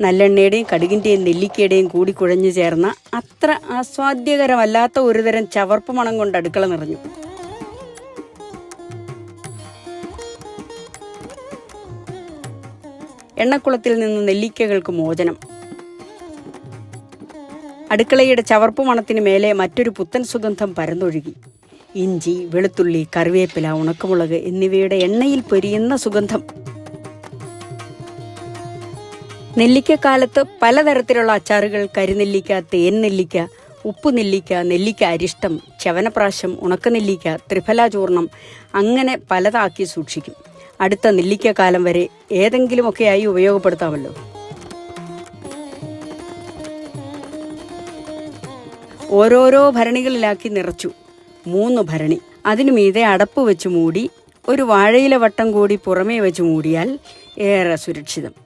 നല്ലെണ്ണയുടെയും കടുകിന്റെയും നെല്ലിക്കയുടെയും കൂടി കുഴഞ്ഞു ചേർന്ന അത്ര ആസ്വാദ്യകരമല്ലാത്ത ഒരുതരം ചവർപ്പ് മണം കൊണ്ട് അടുക്കള നിറഞ്ഞു. എണ്ണക്കുളത്തിൽ നിന്ന് നെല്ലിക്കകൾക്ക് മോചനം. അടുക്കളയുടെ ചവർപ്പ് മണത്തിന് മേലെ മറ്റൊരു പുത്തൻ സുഗന്ധം പരന്നൊഴുകി. ഇഞ്ചി വെളുത്തുള്ളി കറിവേപ്പില ഉണക്കമുളക് എന്നിവയുടെ എണ്ണയിൽ പൊരിയുന്ന സുഗന്ധം. നെല്ലിക്കക്കാലത്ത് പലതരത്തിലുള്ള അച്ചാറുകൾ കരിനെല്ലിക്ക തേൻ നെല്ലിക്ക ഉപ്പ് നെല്ലിക്ക നെല്ലിക്ക അരിഷ്ടം ചവനപ്രാശം ഉണക്കനെല്ലിക്ക നെല്ലിക്ക ത്രിഫലാചൂർണം അങ്ങനെ പലതാക്കി സൂക്ഷിക്കും. അടുത്ത നെല്ലിക്കക്കാലം വരെ ഏതെങ്കിലുമൊക്കെയായി ഉപയോഗപ്പെടുത്താമല്ലോ. ഓരോരോ ഭരണികളിലാക്കി നിറച്ചു. മൂന്ന് ഭരണി. അതിനു മീതെ അടപ്പ് വെച്ച് മൂടി ഒരു വാഴയില വട്ടം കൂടി പുറമേ വെച്ച് മൂടിയാൽ ഏറെ സുരക്ഷിതം.